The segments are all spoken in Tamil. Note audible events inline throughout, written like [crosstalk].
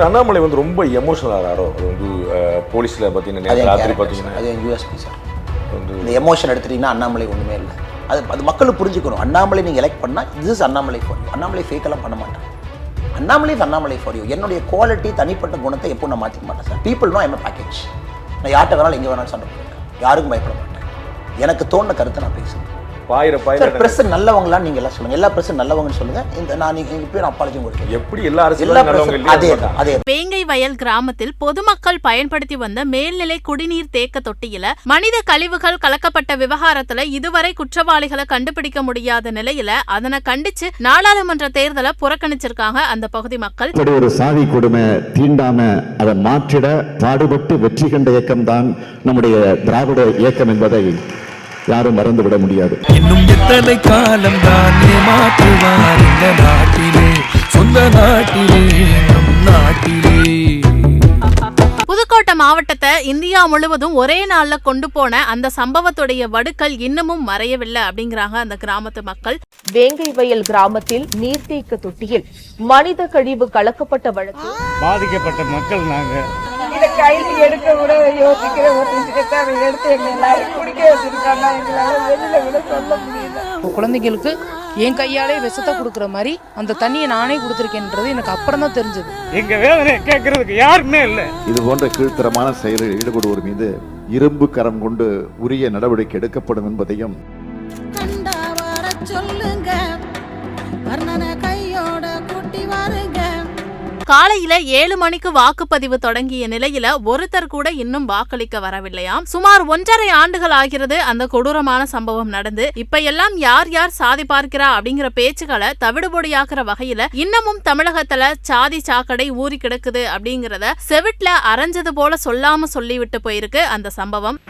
திரு அண்ணாமலை வந்து ரொம்ப எமோஷனல் ஆகிறாரோ அது வந்து போலீஸில் பார்த்தீங்கன்னா ராத்திரி பார்த்தீங்கன்னா. அது யூஎஸ்பி சார் இந்த எமோஷன் எடுத்துட்டீங்கன்னா அண்ணாமலை ஒன்றுமே இல்லை. அது அது மக்கள் புரிஞ்சுக்கணும். அண்ணாமலை நீங்கள் எலெக்ட் பண்ணால் இது is Annamalai for you Annamalai ஃபேக்கெல்லாம் பண்ண மாட்டேன். அண்ணாமலை அண்ணாமலை ஃபார் யூ என்னுடைய குவாலிட்டி தனிப்பட்ட குணத்தை எப்போ நான் மாற்றிக்க மாட்டேன் sir people no M package நான் யார்கிட்ட வேணாலும் எங்கே வேணாலும் சண்டை யாருக்கும் பயப்பட மாட்டேன். எனக்கு தோணுன கருத்தை நான் பேசுவேன். பாயிர பாயிர பிரஸ் நல்லவங்களான்னு நீங்கள் எல்லாம் சொல்லுங்கள் எல்லா பிரஸ் நல்லவங்கன்னு சொல்லுங்கள் இந்த நான் நீங்கள் இப்போ நான் அப்பாலஜியும் கொடுக்கிறேன் எப்படி எல்லா அரசியலும் அதே தான் அதே வேங்கை வயல் கிராமத்தில் பொதுமக்கள் பயன்படுத்தி வந்த மேல்நிலை குடிநீர் தேக்க தொட்டியில மனித கழிவுகள் கலக்கப்பட்ட விவகாரத்துல இதுவரை குற்றவாளிகளை கண்டுபிடிக்க முடியாத நிலையில அதனை கண்டிச்சு நாடாளுமன்ற தேர்தலை புறக்கணிச்சிருக்காங்க அந்த பகுதி மக்கள். இப்படி ஒரு சாதி கொடுமை தீண்டாம அதை மாற்றிட பாடுபட்டு வெற்றி கண்ட இயக்கம்தான் நம்முடைய திராவிட இயக்கம் என்பதை யாரும் மறந்து விட முடியாது. இன்னும் எத்தனை காலம் தானே மாற்றுவார் இந்த நாட்டிலே? சொந்த நாட்டிலே நம் நாட்டிலே. புதுக்கோட்டை மாவட்டத்தை இந்தியா முழுவதும் ஒரே நாள்ல கொண்டு போன அந்த சம்பவத்துடைய வடுக்கள் இன்னமும் மறையவில்லை அப்படிங்கிறாங்க அந்த கிராமத்து மக்கள். வேங்கை வயல் கிராமத்தில் நீர்த்தேக்க தொட்டியில் மனித கழிவு கலக்கப்பட்ட வழக்கு. பாதிக்கப்பட்ட மக்கள் நாங்க. இதை கையில் எடுக்க கூட யோசிக்கிற ஒரு விஷயத்தை அவன் எடுத்து எங்களை எல்லாரும் குடிக்க வச்சிருக்காங்க எங்களால வெளியில விட சொல்ல முடியல. குழந்தைங்களுக்கு என் கையாலே விஷத்தை கொடுக்குற மாதிரி அந்த தண்ணியை நானே கொடுத்துருக்கேன்றது எனக்கு அப்புறம் தான் தெரிஞ்சது. எங்க வேதனை கேட்கறதுக்கு யாருமே இல்லை. இது போன்ற கீழ்த்தரமான செயலில் ஈடுபடுவோர் மீது இரும்பு கரம் கொண்டு உரிய நடவடிக்கை எடுக்கப்படும் என்பதையும் காலையில ஏழு மணிக்கு வாக்குப்பதிவு தொடங்கிய நிலையில ஒருத்தர் கூட இன்னும் வாக்களிக்க வரவில்லையாம். சுமார் ஒன்றரை ஆண்டுகள் ஆகிறது அந்த கொடூரமான சம்பவம் நடந்து. இப்ப எல்லாம் யார் யார் சாதி பார்க்கிறா அப்படிங்கிற பேச்சுக்களை தவிடுபொடியாக்குற வகையில இன்னமும் தமிழகத்துல சாதி சாக்கடை ஊறி கிடக்குது அப்படிங்கறத செவிட்ல அரைஞ்சது போல சொல்லாம சொல்லிவிட்டு போயிருக்கு அந்த சம்பவம்.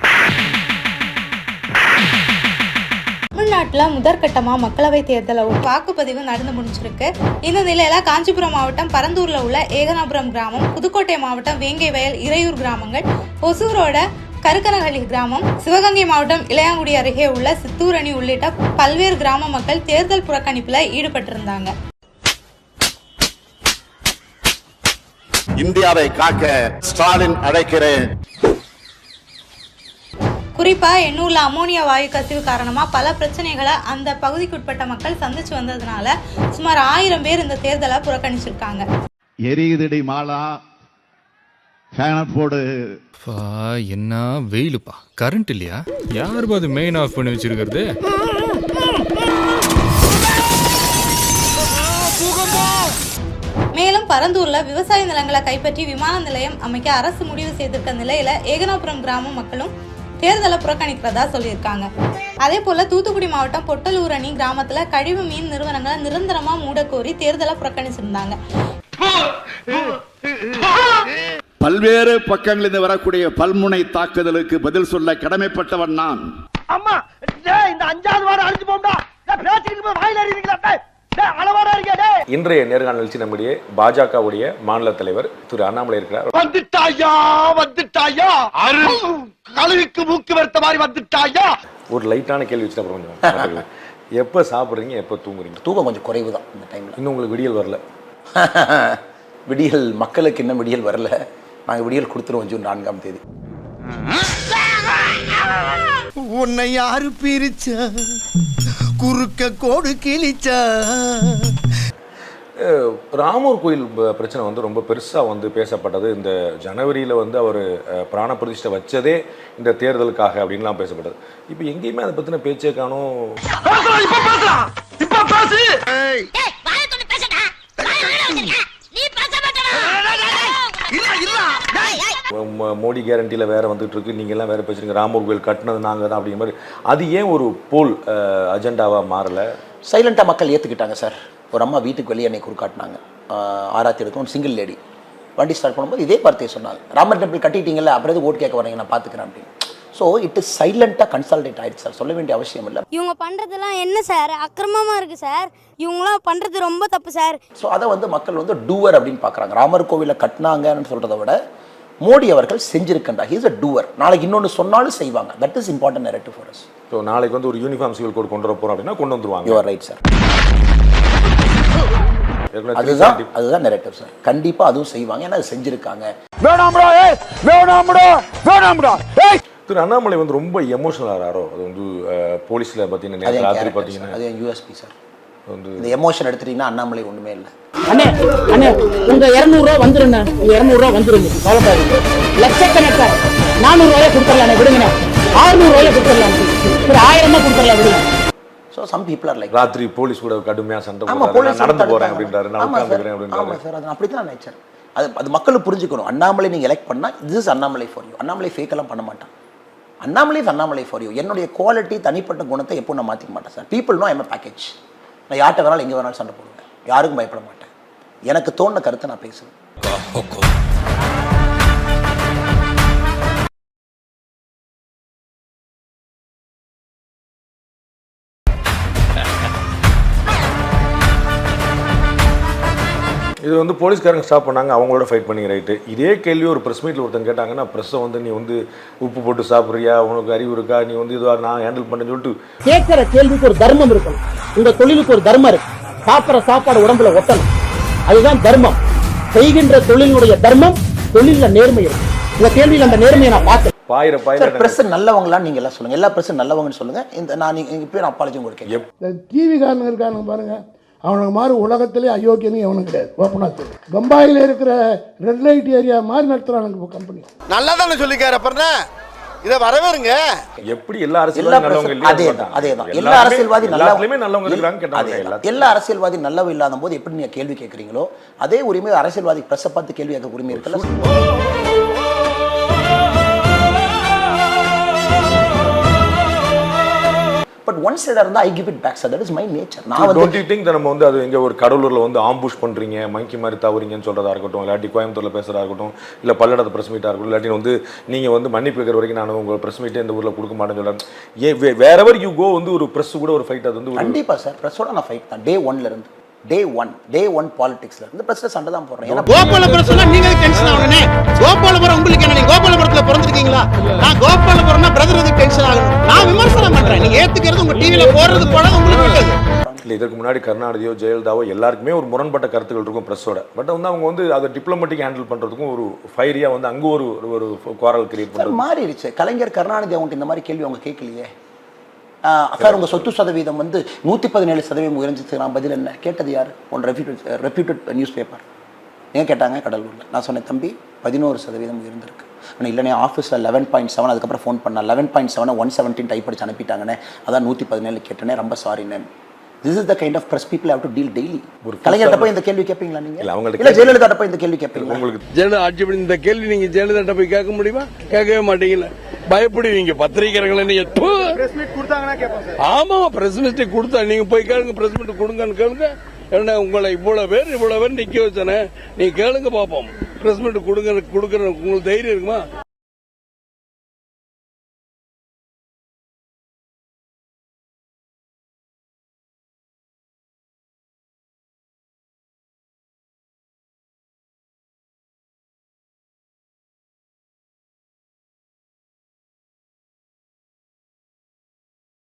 தமிழ்நாட்டில் முதற்கட்டமாக மக்களவைத் தேர்தலில் வாக்குப்பதிவு நடந்து முடிஞ்சிருக்கு. இந்த நிலையில காஞ்சிபுரம் மாவட்டம் பரந்தூரில் உள்ள ஏகனாபுரம் கிராமம் புதுக்கோட்டை மாவட்டம் வேங்கை வயல் இறையூர் கிராமங்கள் ஒசூரோட கருக்கனஹள்ளி கிராமம் சிவகங்கை மாவட்டம் இளையாங்குடி அருகே உள்ள சித்தூரணி உள்ளிட்ட பல்வேறு கிராம மக்கள் தேர்தல் புறக்கணிப்பில் ஈடுபட்டிருந்தாங்க. இந்தியாவை காக்க ஸ்டாலின் அழைக்கிறேன். குறிப்பா எண்ணூர்ல அமோனியா வாயு கசிவு காரணமா பல பிரச்சனைகளை அந்த பகுதிக்குட்பட்ட மக்கள் சந்திச்சு வந்ததுனால சுமார் ஆயிரம் பேர் இந்த தேர்தலை புறக்கணிச்சிருக்காங்க. எரியுதடி மாலா. ஃபேனை போடு. பா என்ன வெயிலுப்பா. கரண்ட் இல்லையா? யார் அது மெயின் ஆஃப் பண்ணி வச்சிருக்கிறது? மேலும் பரந்தூர்ல விவசாய நிலங்களை கைப்பற்றி விமான நிலையம் அமைக்க அரசு முடிவு செய்திருக்க நிலையில ஏகனாபுரம் கிராம மக்களும் தேர்தலை புறக்கணிக்கிறதா சொல்லியிருக்காங்க. அதே போல தூத்துக்குடி மாவட்டம் பொட்டலூரணி கிராமத்துல கழிவு மீன் நிறுவனங்களை நிரந்தரமா மூடக்கோரி தேர்தலை புறக்கணிச்சிருந்தாங்க. பல்வேறு பக்கங்களிலிருந்து வரக்கூடிய பல்முனை தாக்குதலுக்கு பதில் சொல்ல கடமைப்பட்டவன் நான். அம்மா டேய் இந்த அஞ்சாவது வாரம் அழிஞ்சு போம்டா பேசிக்கிட்டு வாயில அறிவீங்களா இன்றைய நேர்காணல் நிகழ்ச்சி நம்முடைய பாஜகவுடைய மாநில தலைவர் திரு அண்ணாமலை இருக்கிறார். வந்துட்டாயா வந்துட்டாயா? அரு கழுகுக்கு மூக்கு வெறுத்த மாதிரி வந்துட்டாயா? ஒரு லைட்டான கேள்வி வச்சுட்டு அப்புறம் கொஞ்சம். [laughs] எப்ப சாப்பிடுறீங்க எப்ப தூங்குறீங்க? தூக்கம் கொஞ்சம் குறைவு தான் இந்த டைமில் இன்னும் உங்களுக்கு விடியல் வரல. [laughs] விடியல் மக்களுக்கு இன்னும் விடியல் வரல. நாங்கள் விடியல் கொடுத்துருவோம் ஜூன் நான்காம் தேதி. உன்னை யாரு பிரிச்சா? குறுக்க கோடு கிழிச்சா. ராமர் கோயில் பிரச்சனை வந்து ரொம்ப பெருசா வந்து பேசப்பட்டது. இந்த ஜனவரியில வந்து அவர் பிராண பிரதிஷ்டை வச்சதே இந்த தேர்தலுக்காக அப்படின்லாம் பேசப்பட்டது. இப்போ எங்கேயுமே அதை பத்தின பேச்சே காணும் இப்ப பேசலாம் இப்ப பேசு இல்ல இல்ல ம- மோடி கேரண்டியில வேற வந்துட்டு இருக்கு நீங்க எல்லாம் வேற பேசுறீங்க. ராமர் கோயில் கட்டினது நாங்க தான் அப்படிங்கிற மாதிரி. அது ஏன் ஒரு போல் அஜெண்டாவா மாறல? சைலண்டாக மக்கள் ஏற்றுக்கிட்டாங்க சார் ஒரு அம்மா வீட்டுக்கு வெளியே என்னை குறுக்காட்டினாங்க ஆராத்தி எடுக்கும் சிங்கிள் லேடி வண்டி ஸ்டார்ட் பண்ணும்போது இதே வார்த்தையை சொன்னாங்க ராமர் டெம்பிள் கட்டிட்டீங்கல்ல அப்புறம் ஓட்டு கேட்க வரீங்க? நான் பார்த்துக்கிறேன் அப்படின்னு. ஸோ இட் இஸ் சைலண்டாக கன்சல்டேட் ஆயிடுச்சு சார் சொல்ல வேண்டிய அவசியம் இல்லை. இவங்க பண்றதெல்லாம் என்ன சார் அக்கிரமமா இருக்கு சார் இவங்களாம் பண்றது ரொம்ப தப்பு சார் ஸோ அதை வந்து மக்கள் வந்து டூவர் அப்படின்னு பார்க்குறாங்க. ராமர் கோவிலை கட்டினாங்கன்னு சொல்கிறத விட மோடி அவர்கள் செஞ்சிருக்கின்றா ஹீஸ் அ டூவர் நாளைக்கு இன்னொன்று சொன்னாலும் செய்வாங்க. That is important narrative for us so நாளைக்கு வந்து ஒரு யூனிஃபார்ம் சிவில் கோட் கொண்டு வர போறோம் அப்படின்னா கொண்டு வந்துருவாங்க. யூ ஆர் ரைட் சார் அதுதான் 370 அதுதான் நெரேட்டிவ் சார் கண்டிப்பா அதுவும் செய்வாங்க. ஏன்னா அது செஞ்சிருக்காங்க. வேணாம்டா ஏய்! வேணாம்டா! வேணாம்டா! ஏய்! திரு அண்ணாமலை வந்து ரொம்ப எமோஷனல் ஆகிறாரோ அது வந்து போலீஸ்ல என் ராத்திரி சார். அது யூஎஸ்பி சார் இந்த எமோஷன் எடுத்துட்டீங்கன்னா அண்ணாமலை ஒண்ணுமே இல்லை. அண்ணே அண்ணே உங்க இருநூறுவா வந்துருண்ணே. உங்க இருநூறுவா வந்துருங்க. கவலைப்படாதீங்க லட்சக்கணக்கா நானூறு ரூபாய் கொடுத்துடலாம் விடுங்கண்ணே. ஆறுநூறு ரூபாய் கொடுத்துடலாம் ஒரு ஆயிரமா கொடுத்துடலாம் விடுங்க. So some people are like ராத்திரி போலீஸ் கூட கடுமையா சண்டை ஆமா போடுறாரு. போலீஸ் நடந்து போறேன் அப்படின்றாரு. நான் உட்காந்துக்கிறேன் ஆமா அப்படின்றாரு. சார் அது அப்படித்தான் நேச்சர் அது அது மக்களும் புரிஞ்சுக்கணும். அண்ணாமலை நீங்க எலெக்ட் பண்ணா this is Annamalai for you Annamalai fake எல்லாம் பண்ண மாட்டான். Annamalai is Annamalai for you என்னுடைய குவாலிட்டி தனிப்பட்ட குணத்தை எப்போ நான் மாற்றிக்க மாட்டேன் sir people no M package நான் யார்கிட்ட வேணாலும் எங்கே வேணாலும் சண்டை போடுவேன். யாருக்கும் பயப்பட மாட்டேன். எனக்கு தோணுன கருத்தை நான் பேசுவேன். இது வந்து போலீஸ்காரங்க ஸ்டாப் பண்ணாங்க அவங்களோட ஃபைட் பண்ணி ரைட்டு இதே கேள்வி ஒரு ப்ரெஸ் மீட்டில் ஒருத்தன் கேட்டாங்கன்னா ப்ரெஸ்ஸை வந்து நீ வந்து உப்பு போட்டு சாப்பிட்றியா? உனக்கு அறிவு இருக்கா? நீ வந்து இதுவா நான் ஹேண்டில் பண்ணேன்னு சொல்லிட்டு கேட்கிற கேள்விக்கு ஒரு தர்மம் இருக்கணும். உங்க தொழிலுக்கு ஒரு தர்மம் இருக்கு. சாப்பிட்ற சாப்பாடு உடம்புல ஒட்டணும். அதுதான் தர்மம். செய்கின்ற தொழிலுடைய தர்மம் தொழில நேர்மை இருக்கு. உங்க கேள்வியில் அந்த நேர்மையை நான் பார்த்தேன். பாயிர சார் பாயிர பிரஸ் நல்லவங்களான்னு நீங்க எல்லாம் சொல்லுங்க. எல்லா பிரஸ் நல்லவங்கன்னு சொல்லுங்க. இந்த நான் நீங்க இப்போ நான் அப்பாலஜி உங்களுக்கு கேட்கிறேன். இந்த டிவி காரனுங்க இருக்கானுங்க பாருங்க. அவனுக்கு மாதிரி உலகத்திலே அயோக்கியனும் எவனும் கிடையாது. ஓப்பனா பம்பாயில் இருக்கிற ரெட் லைட் ஏரியா மாதிரி நடத்துறானுங்க கம்பெனி நல்லா தானே சொல்லிக்காரு அப்புறம் இதை வரவேறுங்க. எப்படி எல்லா அரசியல்வாதி அதே தான் அதே தான். எல்லா அரசியல்வாதி எல்லாத்துலயுமே நல்லவங்க. எல்லாத்தையும் எல்லா அரசியல்வாதி நல்லவ இல்லாத போது எப்படி நீங்க கேள்வி கேட்குறீங்களோ அதே உரிமை அரசியல்வாதி பிரஸ்ஸை பார்த்து கேள்வி கேட்க உரிமை இருக்குல்ல? ஒன் சைடாக இருந்தால் I give it back sir that is my nature நான் வந்து திங்க் நம்ம வந்து அது எங்க ஒரு கடலூர்ல வந்து ஆம்புஷ் பண்றீங்க மங்கி மாதிரி தவறீங்கன்னு சொல்றதா இருக்கட்டும் இல்லாட்டி கோயம்புத்தூர்ல பேசுறதா இருக்கட்டும் இல்ல பல்லடத்து பிரஸ் மீட்டா இருக்கட்டும் இல்லாட்டி வந்து நீங்க வந்து மன்னிப்பு கேட்கற வரைக்கும் நான் உங்க பிரஸ் மீட்டே இந்த ஊர்ல கொடுக்க மாட்டேன்னு சொல்றேன். ஏ வேறவர் யூ கோ வந்து ஒரு பிரஸ் கூட ஒரு ஃபைட் அது வந்து ஒரு கண்டிப்பா சார் பிரஸ்ஸோட நான் ஃபைட் தான். டே ஒன்ல இருந்து. டே ஒன் டே ஒன் பாலிடிக்ஸ்ல இருந்து பிரஸ்ல சண்டை தான் போடுறேன். ஏன்னா கோபாலபுரம் சொன்னா நீங்க டென்ஷன் ஆகணும் கோபாலபுரம் உங்களுக்கு என்ன நீங்க கோபாலபுரத்துல பிறந்திருக்கீங்களா? நான் கோபாலபுரம்னா பிரதர் எதுக்கு டென்ஷன் ஆகணும். நான் விமர்சனம் பண்றேன். நீங்க ஏத்துக்கிறது உங்க டிவில போடுறது போல உங்களுக்கு விட்டது இல்லை இதற்கு முன்னாடி கருணாநிதியோ ஜெயலலிதாவோ எல்லாருக்குமே ஒரு முரண்பட்ட கருத்துக்கள் இருக்கும் ப்ரெஸ்ஸோட பட் வந்து அவங்க வந்து அதை டிப்ளமேட்டிக் ஹேண்டில் பண்ணுறதுக்கும் ஒரு ஃபைரியாக வந்து அங்கே ஒரு ஒரு குவாரல் கிரியேட் பண்ணுறது மாறிடுச்சு. கலைஞர் கருணாநிதி அவங்கள்ட்ட இந்த மாதிரி கேள்வி அவங்க கேட்கலையே. சார் உங்க சொத்து சதவீதம் வந்து நூத்தி பதினேழு சதவீதம் உயர்ந்துச்சு. நான் பதில் என்ன? கேட்டது யார்? One reputed reputed news paper ஏன் கேட்டாங்க? கடலூர்ல. நான் சொன்னேன் தம்பி பதினோரு சதவீதம் உயர்ந்திருக்கு ஆனால் இல்லைனே ஆஃபீஸில் லெவன் பாயிண்ட் செவன் அதுக்கப்புறம் ஃபோன் பண்ணா லெவன் பாயிண்ட் செவனை ஒன் செவன்டீன் டைப் அடிச்சு அனுப்பிட்டாங்கண்ணே. அதான் நூற்றி பதினேழு கேட்டேனே ரொம்ப சாரிண்ணே this is the kind of press people have to deal daily ஒரு கலைஞர்கிட்ட போய் இந்த கேள்வி கேட்பீங்களா நீங்க? இல்ல, அவங்கள்ட்ட இல்ல ஜெயலலிதா போய் இந்த கேள்வி கேட்பீங்களா உங்களுக்கு ஜெயலலிதா ஆட்சி பண்ணி இந்த கேள்வி நீங்க ஜெயலலிதா போய் கேட்க முடியுமா? கேட்கவே மாட்டீங்கல்ல. பயப்படுவீங்க. பத்திரிகைகளை நீங்க. ஆமா பிரஸ் மீட் கொடுத்தா நீங்க போய் கேளுங்க பிரஸ் மீட் கொடுங்கன்னு கேளுங்க. என்ன உங்களை இவ்வளவு பேர் இவ்வளவு பேர் நிக்க வச்சனே நீ கேளுங்க பாப்போம். பிரஸ் மீட் கொடுங்க கொடுக்குற உங்களுக்கு தைரியம் இருக்குமா?